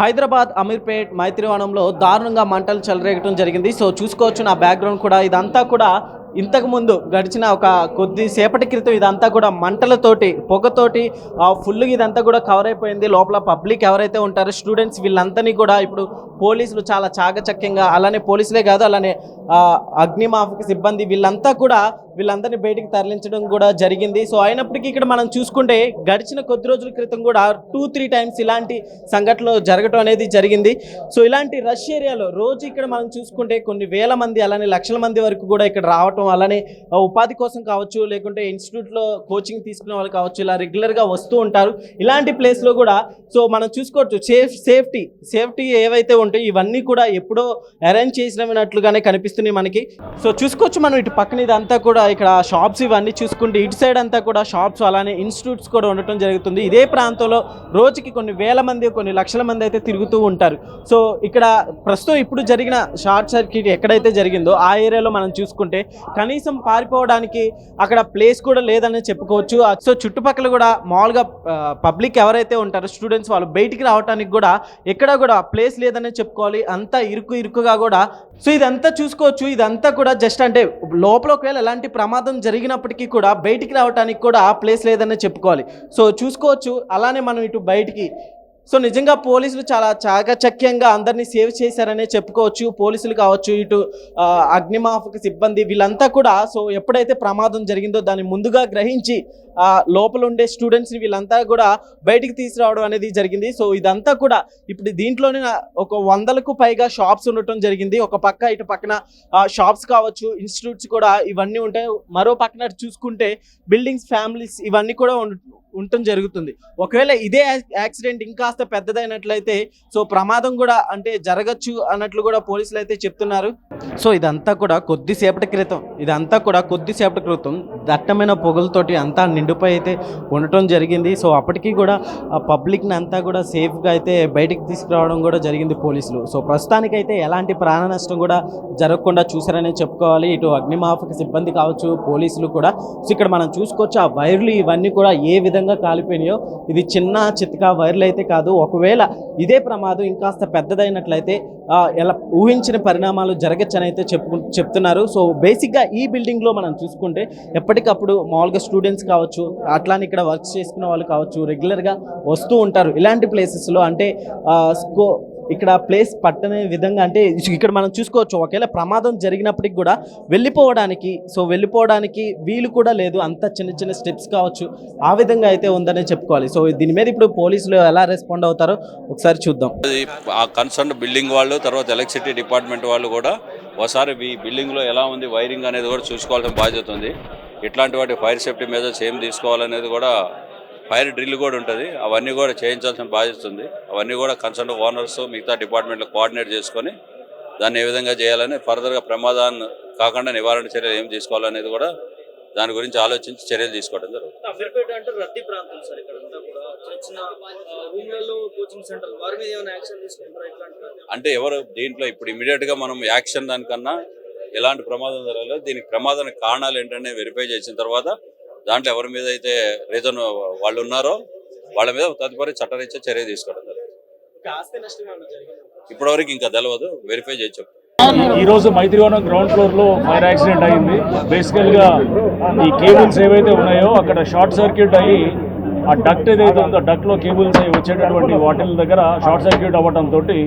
హైదరాబాద్ అమీర్పేట్ మైత్రివనంలో దారుణంగా మంటలు చెలరేగటం జరిగింది. సో చూసుకోవచ్చు నా బ్యాక్గ్రౌండ్ కూడా. ఇదంతా కూడా ఇంతకు ముందు గడిచిన ఒక కొద్దిసేపటి క్రితం ఇదంతా కూడా మంటలతోటి పొగతోటి ఆ, ఫుల్గా ఇదంతా కూడా కవర్ అయిపోయింది. లోపల పబ్లిక్ ఎవరైతే ఉంటారో స్టూడెంట్స్ వీళ్ళందరినీ కూడా ఇప్పుడు పోలీసులు చాలా చాకచక్యంగా అలానే పోలీసులే కాదు అలానే ఆ, అగ్నిమాపక సిబ్బంది వీళ్ళంతా కూడా వీళ్ళందరినీ బయటికి తరలించడం కూడా జరిగింది. సో అయినప్పటికీ ఇక్కడ మనం చూసుకుంటే గడిచిన కొద్ది రోజుల క్రితం కూడా టూ త్రీ టైమ్స్ ఇలాంటి సంఘటనలు జరగటం అనేది జరిగింది. సో ఇలాంటి రష్ ఏరియాలో రోజు ఇక్కడ మనం చూసుకుంటే కొన్ని వేల మంది అలానే లక్షల మంది వరకు కూడా ఇక్కడ రావటం అలానే ఉపాధి కోసం కావచ్చు లేకుంటే ఇన్స్టిట్యూట్లో కోచింగ్ తీసుకునే వాళ్ళు కావచ్చు ఇలా రెగ్యులర్గా వస్తూ ఉంటారు. ఇలాంటి ప్లేస్లో కూడా సో మనం చూసుకోవచ్చు సేఫ్ సేఫ్టీ సేఫ్టీ ఏవైతే ఉంటాయో ఇవన్నీ కూడా ఎప్పుడో అరేంజ్ చేసినట్టుగానే కనిపిస్తున్నాయి మనకి. సో చూసుకోవచ్చు మనం ఇటు పక్కన ఇదంతా కూడా ఇక్కడ షాప్స్ ఇవన్నీ చూసుకుంటే ఇటు సైడ్ అంతా కూడా షాప్స్ అలానే ఇన్స్టిట్యూట్స్ కూడా ఉండటం జరుగుతుంది. ఇదే ప్రాంతంలో రోజుకి కొన్ని వేల మంది కొన్ని లక్షల మంది అయితే తిరుగుతూ ఉంటారు. సో ఇక్కడ ప్రస్తుతం ఇప్పుడు జరిగిన షార్ట్ సర్క్యూట్ ఎక్కడైతే జరిగిందో ఆ ఏరియాలో మనం చూసుకుంటే కనీసం పారిపోవడానికి అక్కడ ప్లేస్ కూడా లేదని చెప్పుకోవచ్చు. Uh, సో చుట్టుపక్కల కూడా మామూలుగా పబ్లిక్ uh, ఎవరైతే ఉంటారో స్టూడెంట్స్ వాళ్ళు బయటికి రావడానికి కూడా ఎక్కడ కూడా ప్లేస్ లేదని చెప్పుకోవాలి. అంతా ఇరుకు ఇరుకుగా కూడా. సో ఇదంతా చూసుకోవచ్చు. ఇదంతా కూడా జస్ట్ అంటే లోపల ఒకవేళ ఎలాంటి ప్రమాదం జరిగినప్పటికీ కూడా బయటికి రావడానికి కూడా ప్లేస్ లేదని చెప్పుకోవాలి. సో చూసుకోవచ్చు. అలానే మనం ఇటు బయటికి సో నిజంగా పోలీసులు చాలా చాకచక్యంగా అందరినీ సేవ్ చేశారనే చెప్పుకోవచ్చు. పోలీసులు కావచ్చు ఇటు అగ్నిమాపక సిబ్బంది వీళ్ళంతా కూడా సో ఎప్పుడైతే ప్రమాదం జరిగిందో దాన్ని ముందుగా గ్రహించి లోపల ఉండే స్టూడెంట్స్ని వీళ్ళంతా కూడా బయటికి తీసుకురావడం అనేది జరిగింది. సో ఇదంతా కూడా ఇప్పుడు దీంట్లోనే ఒక వందలకు పైగా షాప్స్ ఉండటం జరిగింది. ఒక పక్క ఇటు పక్కన షాప్స్ కావచ్చు ఇన్స్టిట్యూట్స్ కూడా ఇవన్నీ ఉంటాయి. మరో పక్కన చూసుకుంటే బిల్డింగ్స్ ఫ్యామిలీస్ ఇవన్నీ కూడా ఉండటం జరుగుతుంది. ఒకవేళ ఇదే యాక్సిడెంట్ ఇంకాస్త పెద్దదైనట్లయితే సో ప్రమాదం కూడా అంటే జరగచ్చు అన్నట్లు కూడా పోలీసులు అయితే చెప్తున్నారు. సో ఇదంతా కూడా కొద్దిసేపటి క్రితం ఇదంతా కూడా కొద్దిసేపటి క్రితం దట్టమైన పొగలతోటి అంతా నిండుపై అయితే ఉండటం జరిగింది. సో అప్పటికి కూడా పబ్లిక్ని అంతా కూడా సేఫ్గా అయితే బయటికి తీసుకురావడం కూడా జరిగింది పోలీసులు. సో ప్రస్తుతానికైతే ఎలాంటి ప్రాణ నష్టం కూడా జరగకుండా చూసారనే చెప్పుకోవాలి. ఇటు అగ్నిమాపక సిబ్బంది కావచ్చు పోలీసులు కూడా. సో ఇక్కడ మనం చూసుకోవచ్చు ఆ వైర్లు ఇవన్నీ కూడా ఏ విధంగా కాలిపోయినాయో. ఇది చిన్న చితకా వైర్లు అయితే కాదు. ఒకవేళ ఇదే ప్రమాదం ఇంకాస్త పెద్దదైనట్లయితే ఎలా ఊహించిన పరిణామాలు జరగచ్చని అయితే చెప్పు చెప్తున్నారు. సో బేసిక్గా ఈ బిల్డింగ్లో మనం చూసుకుంటే ఎప్పటికప్పుడు మామూలుగా స్టూడెంట్స్ కావచ్చు అట్లానే ఇక్కడ వర్క్ చేసుకునే వాళ్ళు కావచ్చు రెగ్యులర్గా వస్తూ ఉంటారు ఇలాంటి ప్లేసెస్లో అంటే స్కో ఇక్కడ ప్లేస్ పట్టనే విధంగా అంటే ఇక్కడ మనం చూసుకోవచ్చు ఒకవేళ ప్రమాదం జరిగినప్పటికి కూడా వెళ్ళిపోవడానికి సో వెళ్ళిపోవడానికి వీలు కూడా లేదు. అంత చిన్న చిన్న స్టెప్స్ కావచ్చు ఆ విధంగా అయితే ఉందనే చెప్పుకోవాలి. సో దీని మీద ఇప్పుడు పోలీసులు ఎలా రెస్పాండ్ అవుతారో ఒకసారి చూద్దాం. అది ఆ కన్సర్న్ బిల్డింగ్ వాళ్ళు తర్వాత ఎలక్ట్రిసిటీ డిపార్ట్మెంట్ వాళ్ళు కూడా ఒకసారి ఈ బిల్డింగ్లో ఎలా ఉంది వైరింగ్ అనేది కూడా చూసుకోవాల్సిన బాధ్యత ఉంది. ఇట్లాంటి వాటి ఫైర్ సేఫ్టీ మెజర్స్ ఏం తీసుకోవాలనేది కూడా ఫైర్ డ్రిల్ కూడా ఉంటుంది. అవన్నీ కూడా చేయించాల్సిన బాధ్యత ఉంది. అవన్నీ కూడా కన్సర్న్ ఓనర్స్ మిగతా డిపార్ట్మెంట్లు కోఆర్డినేట్ చేసుకొని దాన్ని ఏ విధంగా చేయాలని ఫర్దర్గా ప్రమాదాన్ని కాకుండా నివారణ చర్యలు ఏం తీసుకోవాలనేది కూడా దాని గురించి ఆలోచించి చర్యలు తీసుకోవడం జరుగుతుంది. అంటే ఎవరు దీంట్లో ఇప్పుడు ఇమీడియట్గా మనం యాక్షన్ దానికన్నా ఎలాంటి ప్రమాదం జరగలేదు. దీనికి ప్రమాదానికి కారణాలు ఏంటనే వెరిఫై చేసిన తర్వాత దాంట్లో ఎవరి మీద అయితే రీజన్ వాళ్ళు ఉన్నారో వాళ్ళ మీద తదుపరి చట్టరీత్యా చర్య తీసుకోవడం జరిగింది ఇప్పటివరకు ఇంకా తెలియదు వెరిఫై చేసి చెప్తాం. ఈ రోజు మైత్రివనం గ్రౌండ్ ఫ్లోర్లో ఫైర్ యాక్సిడెంట్ అయింది. బేసికల్గా ఈ కేబుల్స్ ఏవైతే ఉన్నాయో అక్కడ షార్ట్ సర్క్యూట్ అయ్యి ఆ డక్ట్ ఏదైతే ఉందో డక్ట్లో కేబుల్స్ అయ్యి వచ్చేటటువంటి వాటిల దగ్గర షార్ట్ సర్క్యూట్ అవ్వడంతో తోటి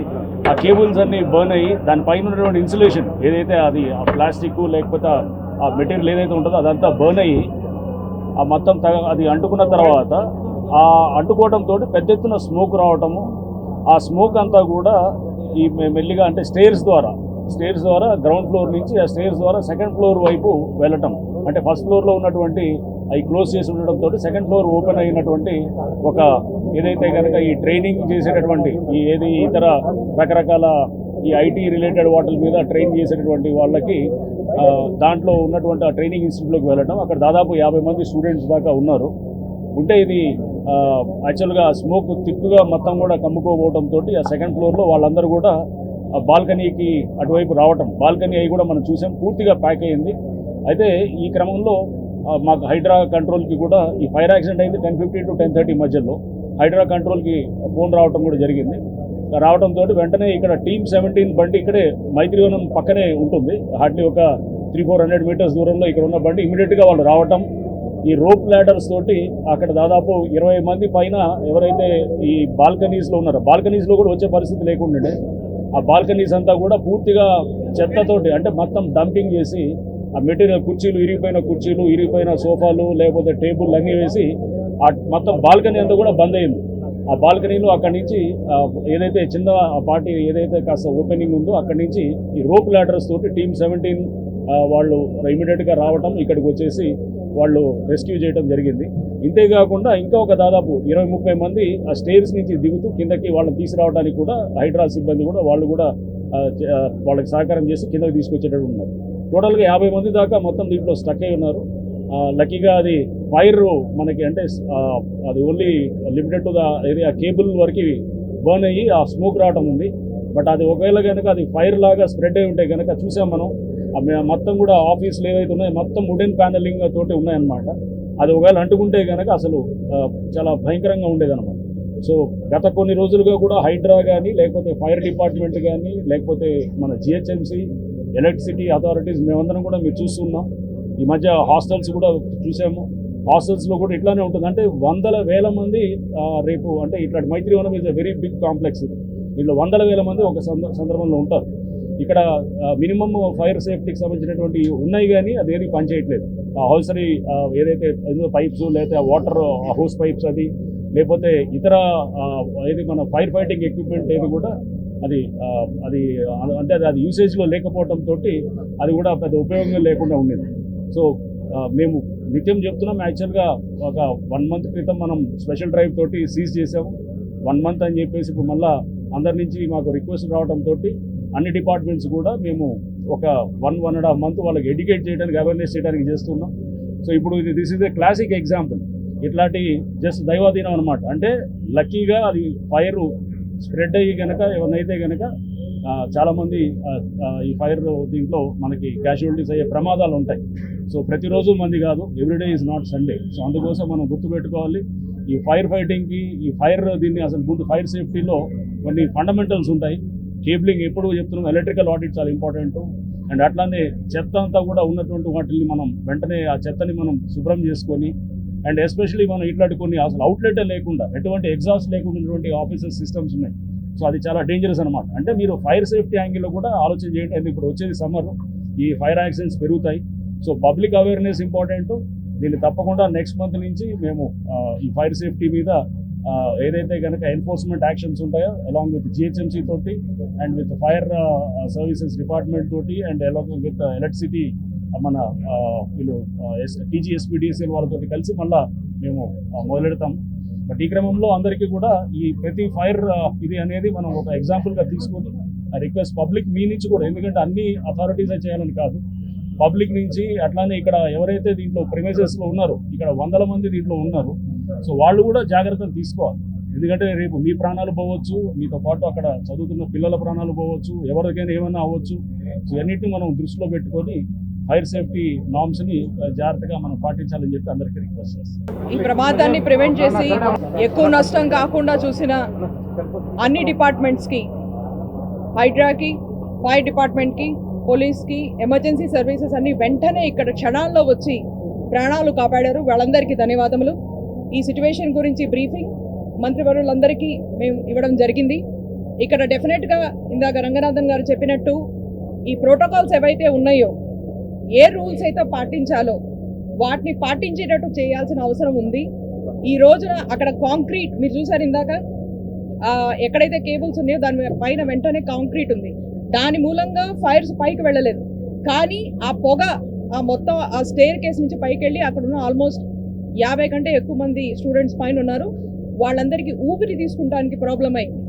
ఆ కేబుల్స్ అన్ని బర్న్ అయ్యి దానిపైన ఉన్నటువంటి ఇన్సులేషన్ ఏదైతే అది ఆ ప్లాస్టిక్ లేకపోతే ఆ మెటీరియల్ ఏదైతే ఉంటుందో అదంతా బర్న్ అయ్యి ఆ మొత్తం తగ అది అంటుకున్న తర్వాత ఆ అంటుకోవడంతో పెద్ద ఎత్తున స్మోక్ రావటము ఆ స్మోక్ అంతా కూడా ఈ మెల్లిగా అంటే స్టేర్స్ ద్వారా స్టేర్స్ ద్వారా గ్రౌండ్ ఫ్లోర్ నుంచి ఆ స్టేర్స్ ద్వారా సెకండ్ ఫ్లోర్ వైపు వెళ్ళటం. అంటే ఫస్ట్ ఫ్లోర్లో ఉన్నటువంటి అవి క్లోజ్ చేసి ఉండడంతో సెకండ్ ఫ్లోర్ ఓపెన్ అయినటువంటి ఒక ఏదైతే కనుక ఈ ట్రైనింగ్ చేసేటటువంటి ఈ ఏది ఇతర రకరకాల ఈ ఐటీ రిలేటెడ్ వాటి మీద ట్రైన్ చేసేటటువంటి వాళ్ళకి దాంట్లో ఉన్నటువంటి ఆ ట్రైనింగ్ ఇన్స్టిట్యూట్లోకి వెళ్ళడం అక్కడ దాదాపు యాభై మంది స్టూడెంట్స్ దాకా ఉన్నారు. ఉంటే ఇది యాక్చువల్గా స్మోక్ తిక్కుగా మొత్తం కూడా కమ్ముకోపోవడంతో ఆ సెకండ్ ఫ్లోర్లో వాళ్ళందరూ కూడా ఆ బాల్కనీకి అటువైపు రావటం బాల్కనీ అయి కూడా మనం చూసాం పూర్తిగా ప్యాక్ అయింది. అయితే ఈ క్రమంలో మాకు హైడ్రా కంట్రోల్కి కూడా ఈ ఫైర్ యాక్సిడెంట్ అయింది ten fifty to ten thirty మధ్యలో. హైడ్రా కంట్రోల్కి ఫోన్ రావటం కూడా జరిగింది. రావడంతో వెంటనే ఇక్కడ టీమ్ సెవెంటీన్ బండి ఇక్కడే మైత్రివనం పక్కనే ఉంటుంది. హార్డ్లీ ఒక త్రీ ఫోర్ హండ్రెడ్ మీటర్స్ దూరంలో ఇక్కడ ఉన్న బండి ఇమీడియట్గా వాళ్ళు రావటం. ఈ రోప్ ల్యాడర్స్ తోటి అక్కడ దాదాపు ఇరవై మంది పైన ఎవరైతే ఈ బాల్కనీస్లో ఉన్నారో బాల్కనీస్లో కూడా వచ్చే పరిస్థితి లేకుండానే ఆ బాల్కనీస్ అంతా కూడా పూర్తిగా చెత్తతోటి అంటే మొత్తం డంపింగ్ చేసి ఆ మెటీరియల్ కుర్చీలు ఇరిగిపోయిన కుర్చీలు ఇరిగిపోయిన సోఫాలు లేకపోతే టేబుల్ అన్నీ వేసి ఆ మొత్తం బాల్కనీ అంతా కూడా బంద్ అయింది. ఆ బాల్కనీలో అక్కడి నుంచి ఏదైతే చిన్న ఆ పార్టీ ఏదైతే కాస్త ఓపెనింగ్ ఉందో అక్కడి నుంచి ఈ రోప్ లాడర్స్ తోటి టీమ్ సెవెంటీన్ వాళ్ళు ఇమీడియట్గా రావటం ఇక్కడికి వచ్చేసి వాళ్ళు రెస్క్యూ చేయడం జరిగింది. ఇంతేకాకుండా ఇంకా ఒక దాదాపు ఇరవై ముప్పై మంది ఆ స్టేర్స్ నుంచి దిగుతూ కిందకి వాళ్ళని తీసుకురావడానికి కూడా హైడ్రా సిబ్బంది కూడా వాళ్ళు కూడా వాళ్ళకి సహకారం చేసి కిందకి తీసుకొచ్చేటట్టు ఉన్నారు. టోటల్గా యాభై మంది దాకా మొత్తం దీంట్లో స్టక్ అయి ఉన్నారు. లక్కీగా అది ఫైర్ మనకి అంటే అది only limited to the area cable వరకు బర్న్ అయ్యి ఆ స్మోక్ రావడం ఉంది. బట్ అది ఒకవేళ కనుక అది ఫైర్ లాగా స్ప్రెడ్ అయి ఉంటే కనుక చూసాం మనం మొత్తం కూడా ఆఫీసులు ఏవైతే ఉన్నాయో మొత్తం వుడెన్ ప్యానలింగ్ తోటి ఉన్నాయన్నమాట. అది ఒకవేళ అంటుకుంటే కనుక అసలు చాలా భయంకరంగా ఉండేదన్నమాట. సో గత కొన్ని రోజులుగా కూడా హైడ్రా కానీ లేకపోతే ఫైర్ డిపార్ట్మెంట్ కానీ లేకపోతే మన జిహెచ్ఎంసీ ఎలక్ట్రిసిటీ అథారిటీస్ మేమందరం కూడా మీరు చూస్తున్నాం. ఈ మధ్య హాస్టల్స్ కూడా చూసాము. హాస్టల్స్లో కూడా ఇట్లానే ఉంటుంది. అంటే వందల వేల మంది రేపు అంటే ఇట్లాంటి Maitrivanam is a very big complex ఇది. దీంట్లో వందల వేల మంది ఒక సందర్భంలో ఉంటారు. ఇక్కడ మినిమం ఫైర్ సేఫ్టీకి సంబంధించినటువంటి ఉన్నాయి కానీ అది ఏది పనిచేయట్లేదు ఆ హౌసరీ ఏదైతే పైప్స్ లేకపోతే వాటర్ హౌస్ పైప్స్ అది లేకపోతే ఇతర ఏది మన ఫైర్ ఫైటింగ్ ఎక్విప్మెంట్ ఏది కూడా అది అది అంటే అది అది యూసేజ్లో లేకపోవడంతో అది కూడా పెద్ద ఉపయోగం లేకుండా ఉండేది. సో మేము నిత్యం చెప్తున్నాం యాక్చువల్గా ఒక వన్ మంత్ క్రితం మనం స్పెషల్ డ్రైవ్ తోటి సీజ్ చేసాము వన్ మంత్ అని చెప్పేసి ఇప్పుడు మళ్ళీ అందరి నుంచి మాకు రిక్వెస్ట్ రావడంతో తోటి అన్ని డిపార్ట్మెంట్స్ కూడా మేము ఒక one one and half month వాళ్ళకి ఎడ్యుకేట్ చేయడానికి అవేర్నెస్ చేయడానికి చేస్తున్నాం. సో ఇప్పుడు ఇది this is a classic example ఇట్లాంటి జస్ట్ దైవాధీనం అనమాట అంటే లక్కీగా అది ఫైర్ స్ప్రెడ్ అయ్యి కనుక ఎవరినైతే కనుక చాలామంది ఈ ఫైర్ దీంట్లో మనకి క్యాజువాలిటీస్ అయ్యే ప్రమాదాలు ఉంటాయి. సో ప్రతిరోజు మంది కాదు every day is not Sunday so అందుకోసం మనం గుర్తుపెట్టుకోవాలి ఈ ఫైర్ ఫైటింగ్కి ఈ ఫైర్ దీన్ని అసలు ముందు ఫైర్ సేఫ్టీలో కొన్ని ఫండమెంటల్స్ ఉంటాయి. కేబులింగ్ ఎప్పుడు చెప్తున్నాం ఎలక్ట్రికల్ ఆడిట్ చాలా ఇంపార్టెంట్ అండ్ అట్లానే చెత్త అంతా కూడా ఉన్నటువంటి వాటిని మనం వెంటనే ఆ చెత్తని మనం శుభ్రం చేసుకొని అండ్ ఎస్పెషలీ మనం ఇట్లాంటి కొన్ని అసలు అవుట్లెట్ లేకుండా ఎటువంటి ఎగ్జాస్ట్ లేకుండా ఆఫీసెస్ సిస్టమ్స్ ఉన్నాయి. సో అది చాలా డేంజరస్ అనమాట అంటే మీరు ఫైర్ సేఫ్టీ యాంగిల్లో కూడా ఆలోచన చేయండి. ఎందుకు? ఇప్పుడు వచ్చేది సమ్మర్ ఈ ఫైర్ యాక్సిడెంట్స్ పెరుగుతాయి. సో పబ్లిక్ అవేర్నెస్ ఇంపార్టెంట్ దీన్ని తప్పకుండా నెక్స్ట్ మంత్ నుంచి మేము ఈ ఫైర్ సేఫ్టీ మీద ఏదైతే కనుక ఎన్ఫోర్స్మెంట్ యాక్షన్స్ ఉంటాయో అలాంగ్ విత్ జిహెచ్ఎంసీ తోటి and with fire services department తోటి అండ్ అలాంగ్ విత్ ఎలక్ట్రిసిటీ మన ఆ, వీళ్ళు టీజీఎస్పీడీసీఎల్ వాళ్ళతో కలిసి మళ్ళా మేము మొదలెడతాం. బట్ ఈ క్రమంలో అందరికీ కూడా ఈ ప్రతి ఫైర్ ఇది అనేది మనం ఒక ఎగ్జాంపుల్గా తీసుకొని రిక్వెస్ట్ పబ్లిక్ మీ నుంచి కూడా ఎందుకంటే అన్ని అథారిటీస్ చేయాలని కాదు. పబ్లిక్ నుంచి అట్లానే ఇక్కడ ఎవరైతే దీంట్లో ప్రిమైజెస్లో ఉన్నారో ఇక్కడ వందల మంది దీంట్లో ఉన్నారు. సో వాళ్ళు కూడా జాగ్రత్తలు తీసుకోవాలి. ఎందుకంటే రేపు మీ ప్రాణాలు పోవచ్చు మీతో పాటు అక్కడ చదువుతున్న పిల్లల ప్రాణాలు పోవచ్చు ఎవరికైనా ఏమైనా అవ్వచ్చు. సో అన్నిటిని మనం దృష్టిలో పెట్టుకొని ఫైర్ సేఫ్టీ నామ్స్ని జాగ్రత్తగా మనం పాటించాలని చెప్పి అందరికీ రిక్వెస్ట్ చేస్తాం. ఈ ప్రమాదాన్ని ప్రివెంట్ చేసి ఎక్కువ నష్టం కాకుండా చూసిన అన్ని డిపార్ట్మెంట్స్కి హైడ్రాకి ఫైర్ డిపార్ట్మెంట్కి పోలీస్కి ఎమర్జెన్సీ సర్వీసెస్ అన్ని వెంటనే ఇక్కడ క్షణాల్లో వచ్చి ప్రాణాలు కాపాడారు. వాళ్ళందరికీ ధన్యవాదములు. ఈ సిచ్యువేషన్ గురించి బ్రీఫింగ్ మంత్రివర్యులందరికీ మేము ఇవ్వడం జరిగింది. ఇక్కడ డెఫినెట్గా ఇందాక రంగనాథన్ గారు చెప్పినట్టు ఈ ప్రోటోకాల్స్ ఏవైతే ఉన్నాయో ఏ రూల్స్ అయితే పాటించాలో వాటిని పాటించేటట్టు చేయాల్సిన అవసరం ఉంది. ఈ రోజున అక్కడ కాంక్రీట్ మీరు చూసారు ఇందాక? ఎక్కడైతే కేబుల్స్ ఉన్నాయో దాని పైన వెంటనే కాంక్రీట్ ఉంది. దాని మూలంగా ఫైర్స్ పైకి వెళ్ళలేదు. కానీ ఆ పొగ ఆ మొత్తం ఆ స్టేర్ కేస్ నుంచి పైకి వెళ్ళి అక్కడ ఉన్న ఆల్మోస్ట్ యాభై కంటే ఎక్కువ మంది స్టూడెంట్స్ పైన ఉన్నారు. వాళ్ళందరికీ ఊపిరి తీసుకుంటానికి ప్రాబ్లం అయింది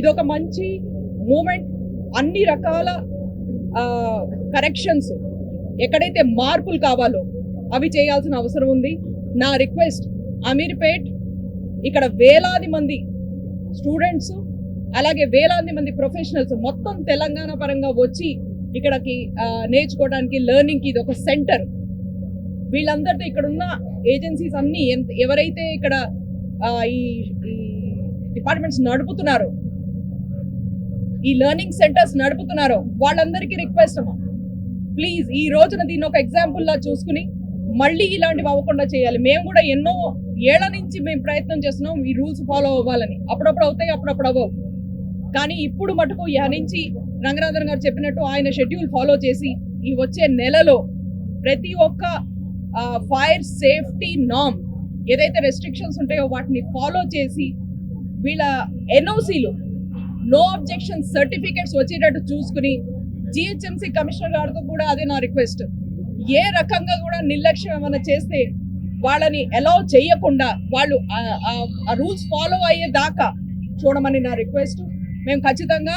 ఇదొక మంచి మూమెంట్. అన్ని రకాల కరెక్షన్స్ ఎక్కడైతే మార్పులు కావాలో అవి చేయాల్సిన అవసరం ఉంది. నా రిక్వెస్ట్ అమీర్పేట్ ఇక్కడ వేలాది మంది స్టూడెంట్స్ అలాగే వేలాది మంది ప్రొఫెషనల్స్ మొత్తం తెలంగాణ పరంగా వచ్చి ఇక్కడికి నేర్చుకోవడానికి లెర్నింగ్కి ఇది ఒక సెంటర్. వీళ్ళందరితో ఇక్కడ ఉన్న ఏజెన్సీస్ అన్ని ఎంత ఎవరైతే ఇక్కడ ఈ ఈ డిపార్ట్మెంట్స్ నడుపుతున్నారో ఈ లెర్నింగ్ సెంటర్స్ నడుపుతున్నారో వాళ్ళందరికీ రిక్వెస్ట్ అమ్మా. ప్లీజ్ ఈ రోజున దీన్ని ఒక ఎగ్జాంపుల్ లా చూసుకుని మళ్ళీ ఇలాంటివి అవ్వకుండా చేయాలి. మేము కూడా ఎన్నో ఏళ్ళ నుంచి మేము ప్రయత్నం చేస్తున్నాం ఈ రూల్స్ ఫాలో అవ్వాలని. అప్పుడప్పుడు అవుతాయి అప్పుడప్పుడు అవ్వవు. కానీ ఇప్పుడు మటుకు ఇహ నుంచి రంగనాథన్ గారు చెప్పినట్టు ఆయన షెడ్యూల్ ఫాలో చేసి ఈ వచ్చే నెలలో ప్రతి ఒక్క ఫైర్ సేఫ్టీ నామ్ ఏదైతే రెస్ట్రిక్షన్స్ ఉంటాయో వాటిని ఫాలో చేసి వీళ్ళ ఎన్ఓసీలు నో అబ్జెక్షన్ సర్టిఫికేట్స్ వచ్చేటట్టు చూసుకుని జిహెచ్ఎంసీ కమిషనర్ గారితో కూడా అదే నా రిక్వెస్ట్. ఏ రకంగా కూడా నిర్లక్ష్యం ఏమైనా చేస్తే వాళ్ళని అలౌ చేయకుండా వాళ్ళు ఆ రూల్స్ ఫాలో అయ్యేదాకా చూడమని నా రిక్వెస్ట్. మేము ఖచ్చితంగా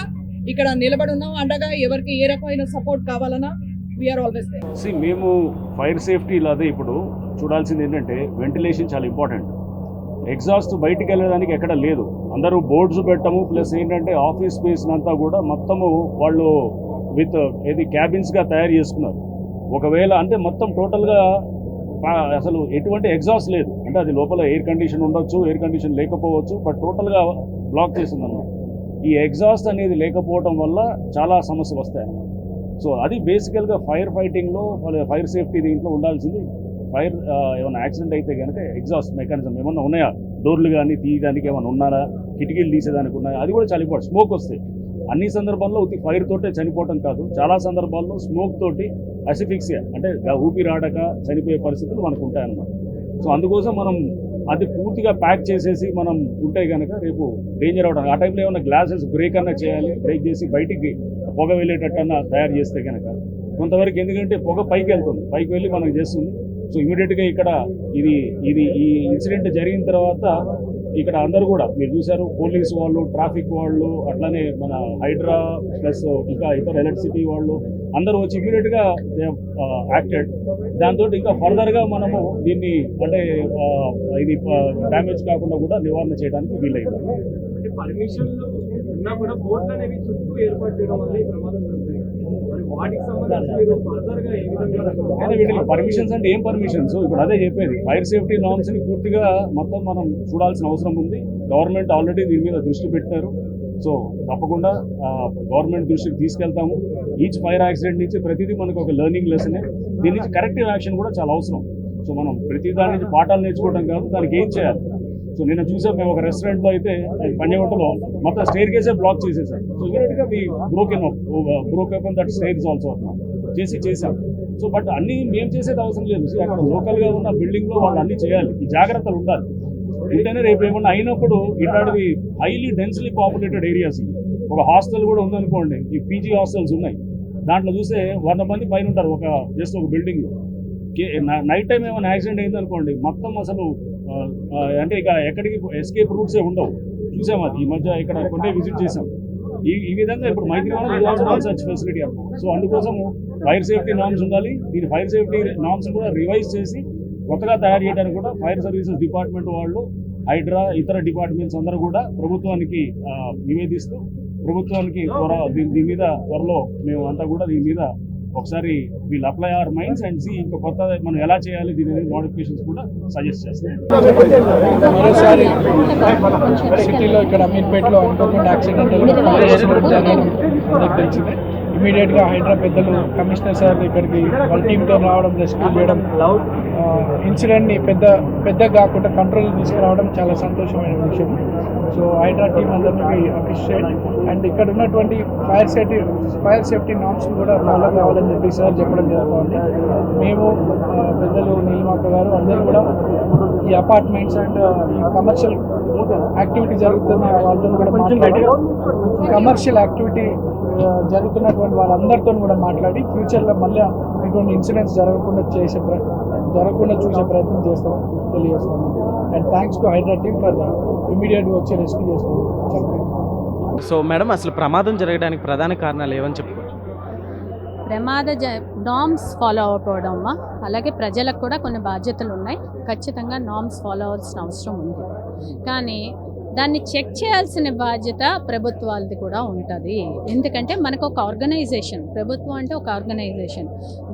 ఇక్కడ నిలబడి ఉన్నాం. అండగా ఎవరికి ఏ రకమైన సపోర్ట్ కావాలన్నా వీఆర్ ఆల్వేస్ సి మేము ఫైర్ సేఫ్టీ అదే ఇప్పుడు చూడాల్సింది ఏంటంటే వెంటిలేషన్ చాలా ఇంపార్టెంట్ ఎగ్జాస్ట్ బయటికి వెళ్ళడానికి ఎక్కడ లేదు. అందరూ బోర్డ్స్ పెట్టము ప్లస్ ఏంటంటే ఆఫీస్ స్పేస్ అంతా కూడా మొత్తము వాళ్ళు విత్ ఏది క్యాబిన్స్గా తయారు చేసుకున్నారు. ఒకవేళ అంటే మొత్తం టోటల్గా అసలు ఎటువంటి ఎగ్జాస్ట్ లేదు. అంటే అది లోపల ఎయిర్ కండిషన్ ఉండొచ్చు ఎయిర్ కండిషన్ లేకపోవచ్చు బట్ టోటల్గా బ్లాక్ చేసిందన్నమాట. ఈ ఎగ్జాస్ట్ అనేది లేకపోవడం వల్ల చాలా సమస్యలు వస్తాయి సో అది బేసికల్గా ఫైర్ ఫైటింగ్లో ఫైర్ సేఫ్టీ దీంట్లో ఉండాల్సింది. ఫైర్ ఏమైనా యాక్సిడెంట్ అయితే కనుక ఎగ్జాస్ట్ మెకానిజం ఏమన్నా ఉన్నాయా? డోర్లు కానీ తీయడానికి ఏమైనా ఉన్నారా? కిటికీలు తీసేదానికి ఉన్నాయా? అది కూడా చాలా ఇంపార్టెంట్ స్మోక్ వస్తాయి అన్ని సందర్భాల్లో ఉత్తి ఫైర్ తోటే చనిపోవటం కాదు. చాలా సందర్భాల్లో స్మోక్ తోటి అసిఫిక్సియా అంటే ఊపిరాడక చనిపోయే పరిస్థితులు మనకు ఉంటాయన్నమాట సో అందుకోసం మనం అది పూర్తిగా ప్యాక్ చేసేసి మనం ఉంటే కనుక రేపు డేంజర్ అవడం ఆ టైంలో ఏమైనా గ్లాసెస్ బ్రేక్ అన్నా చేయాలి బ్రేక్ చేసి బయటికి పొగ వెళ్ళేటట్టన్నా తయారు చేస్తే కనుక కొంతవరకు ఎందుకంటే పొగ పైకి వెళ్తుంది పైకి వెళ్ళి మనకు చేస్తుంది సో ఇమీడియట్గా ఇక్కడ ఇది ఇది ఈ ఇన్సిడెంట్ జరిగిన తర్వాత ఇక్కడ అందరూ కూడా మీరు చూశారు పోలీస్ వాళ్ళు ట్రాఫిక్ వాళ్ళు అట్లానే మన హైడ్రా ప్లస్ ఇంకా ఇతర ఎలక్ట్రిసిటీ వాళ్ళు అందరూ వచ్చి ఇమీడియట్గా యాక్టెడ్ దాంతో ఇంకా ఫర్దర్గా మనము దీన్ని అంటే ఇది డ్యామేజ్ కాకుండా కూడా నివారణ చేయడానికి వీలైంది. పర్మిషన్ ఉన్నా కూడా బోర్డులు అనేవి చుట్టూ ఏర్పాటు చేయడం వల్ల ఈ ప్రమాదం పర్మిషన్స్ అంటే ఏం పర్మిషన్స్ ఇప్పుడు అదే చెప్పేది. ఫైర్ సేఫ్టీ నామ్స్ని పూర్తిగా మొత్తం మనం చూడాల్సిన అవసరం ఉంది. గవర్నమెంట్ ఆల్రెడీ దీని మీద దృష్టి పెట్టారు. సో తప్పకుండా గవర్నమెంట్ దృష్టికి తీసుకెళ్తాము. ఈచ్ ఫైర్ యాక్సిడెంట్ నుంచి ప్రతిదీ మనకు ఒక లెర్నింగ్ లెసనే దీని నుంచి కరెక్టివ్ యాక్షన్ కూడా చాలా అవసరం. సో మనం ప్రతి దాని నుంచి పాఠాలు నేర్చుకోవడం కాదు దానికి ఏం చేయాలి? సో నిన్న చూసాం మేము ఒక రెస్టారెంట్లో అయితే పంజగుట్టలో మొత్తం స్టేర్ కేసే బ్లాక్ చేసేసాం. సో ఇమీడియట్గా we broken broke open that stairs also చేసి చేసాం సో బట్ అన్ని మేము చేసేది అవసరం లేదు. సో అక్కడ లోకల్గా ఉన్న బిల్డింగ్లో వాళ్ళు అన్ని చేయాలి. ఈ జాగ్రత్తలు ఉండాలి. ఉంటేనే రేపు ఏమన్నా అయినప్పుడు ఇట్లాంటివి హైలీ డెన్స్లీ పాపులేటెడ్ ఏరియాస్ ఒక హాస్టల్ కూడా ఉందనుకోండి ఈ పీజీ హాస్టల్స్ ఉన్నాయి. దాంట్లో చూస్తే వంద మంది పైన ఉంటారు ఒక జస్ట్ ఒక బిల్డింగ్లో నైట్ టైం ఏమైనా యాక్సిడెంట్ అయిందనుకోండి మొత్తం అసలు అంటే ఇక ఎక్కడికి ఎస్కేప్ రూట్సే ఉండవు. చూసాం అది. ఈ మధ్య ఇక్కడ కొన్ని విజిట్ చేసాం ఈ ఈ విధంగా ఇప్పుడు మైత్రివనం సచ్ ఫెసిలిటీ అన్నమాట. సో అందుకోసం ఫైర్ సేఫ్టీ నామ్స్ ఉండాలి. దీని ఫైర్ సేఫ్టీ నామ్స్ కూడా రివైజ్ చేసి కొత్తగా తయారు చేయడానికి కూడా ఫైర్ సర్వీసెస్ డిపార్ట్మెంట్ వాళ్ళు హైడ్రా ఇతర డిపార్ట్మెంట్స్ అందరూ కూడా ప్రభుత్వానికి నివేదిస్తూ ప్రభుత్వానికి త్వర దీని దీని మీద త్వరలో మేము అంతా కూడా దీని మీద ఒకసారి వీళ్ళు apply our minds and see ఇంకా కొత్త మనం ఎలా చేయాలి దీని మోడిఫికేషన్స్ కూడా సజెస్ట్ చేస్తాం. మరోసారి సిటీలో ఇక్కడ అమీర్పేటలో అనుకోకుండా తెలిసిందే. ఇమీడియట్గా హైదరాబాద్ పెద్దలు కమిషనర్ సార్ ఇక్కడికి వాళ్ళ టీంతో రావడం రెస్క్యూ చేయడం ఇన్సిడెంట్ని పెద్ద పెద్ద కాకుండా కంట్రోల్ తీసుకురావడం చాలా సంతోషమైన విషయం. సో హైడ్రా టీం అందరికీ అప్రిషియేట్. అండ్ ఇక్కడ ఉన్నటువంటి fire safety fire safety norms కూడా ఫాలో కావాలని చెప్పి సార్ చెప్పడం జరుగుతుంది. మేము పెద్దలు నీలిమాక గారు అందరూ కూడా ఈ అపార్ట్మెంట్స్ అండ్ ఈ కమర్షియల్ యాక్టివిటీ జరుగుతున్న వాళ్ళతో కూడా మాట్లాడి కమర్షియల్ యాక్టివిటీ జరుగుతున్నటువంటి వాళ్ళందరితో కూడా మాట్లాడి ఫ్యూచర్లో మళ్ళీ ఇటువంటి ఇన్సిడెంట్స్ జరగకుండా చేసే ప్ర జరగకుండా చూసే ప్రయత్నం చేస్తామని తెలియజేస్తాము and thanks to HYDRAA team for ఇమీడియట్గా వచ్చి రెస్క్యూ చేస్తాము సో మేడం అసలు ప్రమాదం జరగడానికి ప్రధాన కారణాలు ఏమని చెప్పుకోవచ్చు? ప్రమాద జ నామ్స్ ఫాలో అవ్వకపోవడం అమ్మా. అలాగే ప్రజలకు కూడా కొన్ని బాధ్యతలు ఉన్నాయి. ఖచ్చితంగా నామ్స్ ఫాలో అవ్వాల్సిన అవసరం ఉంది. కానీ దాన్ని చెక్ చేయాల్సిన బాధ్యత ప్రభుత్వాలది కూడా ఉంటుంది. ఎందుకంటే మనకు ఒక ఆర్గనైజేషన్ ప్రభుత్వం అంటే ఒక ఆర్గనైజేషన్.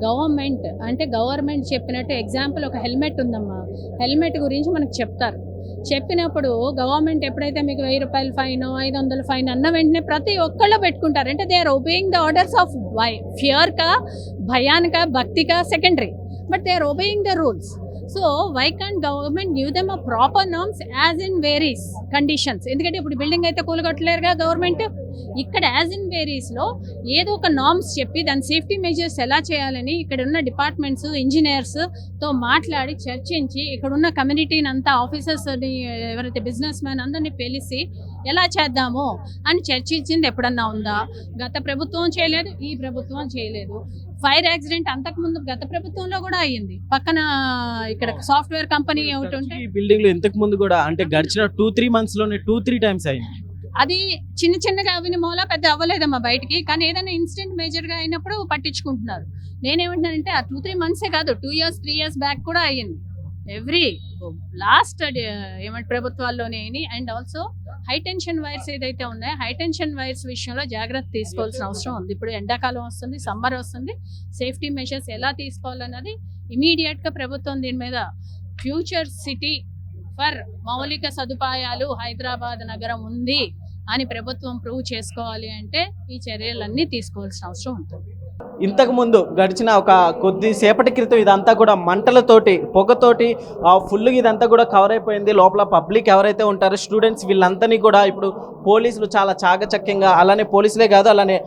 గవర్నమెంట్ అంటే గవర్నమెంట్ చెప్పినట్టు ఎగ్జాంపుల్ ఒక హెల్మెట్ ఉందమ్మా. హెల్మెట్ గురించి మనకు చెప్తారు. చెప్పినప్పుడు గవర్నమెంట్ ఎప్పుడైతే మీకు వెయ్యి రూపాయలు ఫైన్ ఐదు వందల ఫైన్ అన్న వెంటనే ప్రతి ఒక్కళ్ళు పెట్టుకుంటారు. అంటే they are obeying the orders of why ఫియర్కా భయానిక భక్తిక secondary but they are obeying the rules so why can government give them a proper norms as in varies conditions? ఎందుకంటే ఇప్పుడు బిల్డింగ్ అయితే కూలగొట్టలేరుగా గవర్నమెంట్. ఇక్కడ యాజ్ ఇన్ వేరీస్లో ఏదో ఒక norms చెప్పి దాని సేఫ్టీ మెజర్స్ ఎలా చేయాలని ఇక్కడ ఉన్న డిపార్ట్మెంట్స్ ఇంజనీర్స్తో మాట్లాడి చర్చించి ఇక్కడ ఉన్న కమ్యూనిటీని అంతా ఆఫీసర్స్ని ఎవరైతే బిజినెస్ మ్యాన్ అందరినీ పిలిచి ఎలా చేద్దాము అని చర్చించింది ఎప్పుడన్నా ఉందా? గత ప్రభుత్వం చేయలేదు ఈ ప్రభుత్వం చేయలేదు. ఫైర్ యాక్సిడెంట్ అంతకుముందు గత ప్రభుత్వంలో కూడా అయ్యింది. పక్కన ఇక్కడ సాఫ్ట్వేర్ కంపెనీ ఒకటి ఉంటే ఈ బిల్డింగ్లో ఇంతకు ముందు కూడా అంటే గడిచిన టూ త్రీ మంత్స్లోనే టూ త్రీ టైమ్స్ అయింది. అది చిన్న చిన్నగా అవిన మూల పెద్ద అవ్వలేదమ్మా బయటికి. కానీ ఏదైనా ఇన్సిడెంట్ మేజర్గా అయినప్పుడు పట్టించుకుంటున్నారు. నేనేమంటున్నానంటే ఆ టూ త్రీ మంత్సే కాదు two years three years back కూడా అయ్యింది. ఎవ్రీ లాస్ట్ ఏమంటే ప్రభుత్వాల్లోనే and also high tension wires ఏదైతే ఉన్నాయో హై టెన్షన్ వైర్స్ విషయంలో జాగ్రత్త తీసుకోవాల్సిన అవసరం ఉంది. ఇప్పుడు ఎండాకాలం వస్తుంది సమ్మర్ వస్తుంది. సేఫ్టీ మెషర్స్ ఎలా తీసుకోవాలన్నది ఇమీడియట్గా ప్రభుత్వం దీని మీద ఫ్యూచర్ సిటీ ఫర్ మౌలిక సదుపాయాలు హైదరాబాద్ నగరం ఉంది అని ప్రభుత్వం ప్రూవ్ చేసుకోవాలి అంటే ఈ చర్యలన్నీ తీసుకోవాల్సిన అవసరం ఉంటుంది. ఇంతకుముందు గడిచిన ఒక కొద్దిసేపటి క్రితం ఇదంతా కూడా మంటలతోటి పొగతోటి ఆ ఫుల్ ఇదంతా కూడా కవర్ అయిపోయింది. లోపల పబ్లిక్ ఎవరైతే ఉంటారో స్టూడెంట్స్ వీళ్ళంతని కూడా ఇప్పుడు పోలీసులు చాలా చాకచక్యంగా అలానే పోలీసులే కాదు అలానే